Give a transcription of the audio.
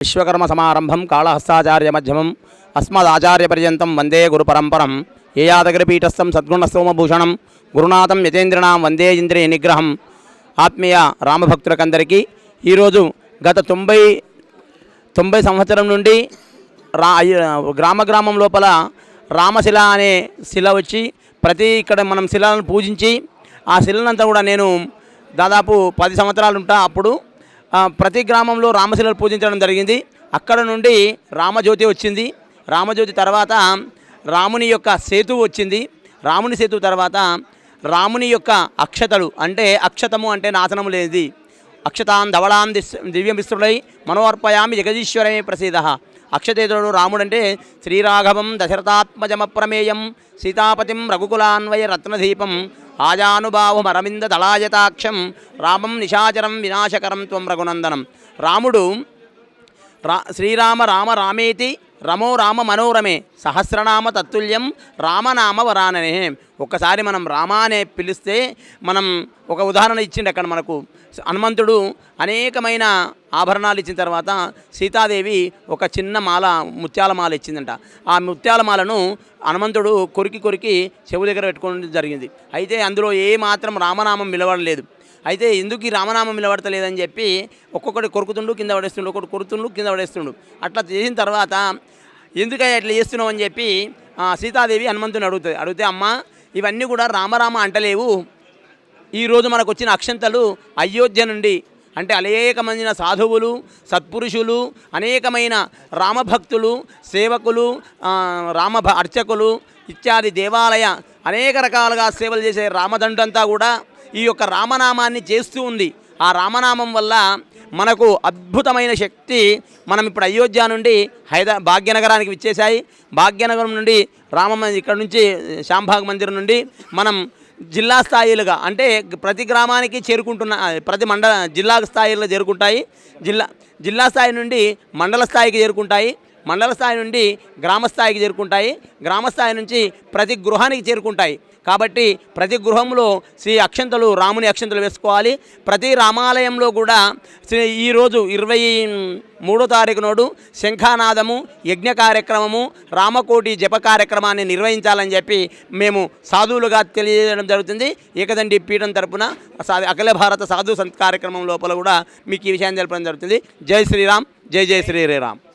విశ్వకర్మ సమారంభం కాళహస్తాచార్య మధ్యమం అస్మదాచార్యపర్యంతం వందే గురు పరంపరం ఏ యాదగిరిపీఠస్థం సద్గుణస్తోమభూషణం గురునాథం యతేంద్రనాం వందే ఇంద్రియ నిగ్రహం. ఆత్మీయ రామభక్తులకందరికీ ఈరోజు గత తొంభై తొంభై సంవత్సరం నుండి రా గ్రామ గ్రామం లోపల రామశిల అనే శిల వచ్చి ప్రతి ఇక్కడ మనం శిలను పూజించి ఆ శిలనంతా కూడా నేను దాదాపు పది సంవత్సరాలు ఉంటా అప్పుడు ప్రతి గ్రామంలో రామశిలను పూజించడం జరిగింది. అక్కడ నుండి రామజ్యోతి వచ్చింది. రామజ్యోతి తర్వాత రాముని యొక్క సేతు వచ్చింది. రాముని సేతు తర్వాత రాముని యొక్క అక్షతలు అంటే అక్షతము అంటే నాశనము లేనిది. అక్షతాం ధవళాం దివ్యం దివ్యమిశ్రుడై మనోర్పయామి జగదీశ్వరమే ప్రసీద. అక్షతేతుడు రాముడంటే శ్రీరాఘవం దశరథాత్మజమప్రమేయం సీతాపతిం రఘుకులాన్వయ రత్నదీపం ఆజానుబాహుం అరవింద దళాయతాక్షం రామం నిశాచరం వినాశకరం త్వం రఘునందనం. రాముడు రా శ్రీరామ రామ రామేతి రమో రామ మనోరమే సహస్రనామ తత్తుల్యం రామనామ వరాననే. ఒక్కసారి మనం రామ అనే పిలిస్తే మనం ఒక ఉదాహరణ ఇచ్చిండు అక్కడ మనకు. హనుమంతుడు అనేకమైన ఆభరణాలు ఇచ్చిన తర్వాత సీతాదేవి ఒక చిన్న మాల ముత్యాల మాల ఇచ్చిందంట. ఆ ముత్యాల మాలను హనుమంతుడు కొరికి కొరికి చెవు దగ్గర పెట్టుకోవడం జరిగింది. అయితే అందులో ఏ మాత్రం రామనామం నిలబడలేదు అయితే ఎందుకు ఈ రామనామం నిలబడతలేదని చెప్పి ఒక్కొక్కటి కొరుకుతుండు కింద పడేస్తుండు ఒక్కొక్కటి కొరుతుండు కింద పడేస్తుండు. అట్లా చేసిన తర్వాత ఎందుకయ్యా అట్లా చేస్తున్నావు అని చెప్పి సీతాదేవి హనుమంతుని అడుగుతుంది. అడిగితే అమ్మ ఇవన్నీ కూడా రామరామ అంటలేవు. ఈరోజు మనకు వచ్చిన అక్షంతలు అయోధ్య నుండి అంటే అనేకమైన సాధువులు సత్పురుషులు అనేకమైన రామభక్తులు సేవకులు రామ అర్చకులు ఇత్యాది దేవాలయ అనేక రకాలుగా సేవలు చేసే రామదండంతా కూడా ఈ యొక్క రామనామాన్ని చేస్తూ ఉంది. ఆ రామనామం వల్ల మనకు అద్భుతమైన శక్తి మనం ఇప్పుడు అయోధ్య నుండి హైదరా భాగ్యనగరానికి విచ్చేశాయి. భాగ్యనగరం నుండి రామ ఇక్కడ నుంచి శ్యాంబాగ్ మందిరం నుండి మనం జిల్లా స్థాయిలుగా అంటే ప్రతి గ్రామానికి చేరుకుంటున్న ప్రతి మండల జిల్లా స్థాయిలో చేరుకుంటాయి. జిల్లా జిల్లా స్థాయి నుండి మండల స్థాయికి చేరుకుంటాయి. మండల స్థాయి నుండి గ్రామ స్థాయికి చేరుకుంటాయి. గ్రామ స్థాయి నుంచి ప్రతి గృహానికి చేరుకుంటాయి. కాబట్టి ప్రతి గృహంలో శ్రీ అక్షంతలు రాముని అక్షంతలు వేసుకోవాలి. ప్రతి రామాలయంలో కూడా శ్రీ ఈరోజు ఇరవై మూడో తారీఖు నాడు శంఖానాదము యజ్ఞ కార్యక్రమము రామకోటి జప కార్యక్రమాన్ని నిర్వహించాలని చెప్పి మేము సాధువులుగా తెలియజేయడం జరుగుతుంది. ఏకదండి పీఠం తరపున సా- అఖిల భారత సాధు సంత్ కార్యక్రమం లోపల కూడా మీకు ఈ విషయాన్ని తెలపడం జరుగుతుంది. జై శ్రీరామ్ జై జై శ్రీరామ్.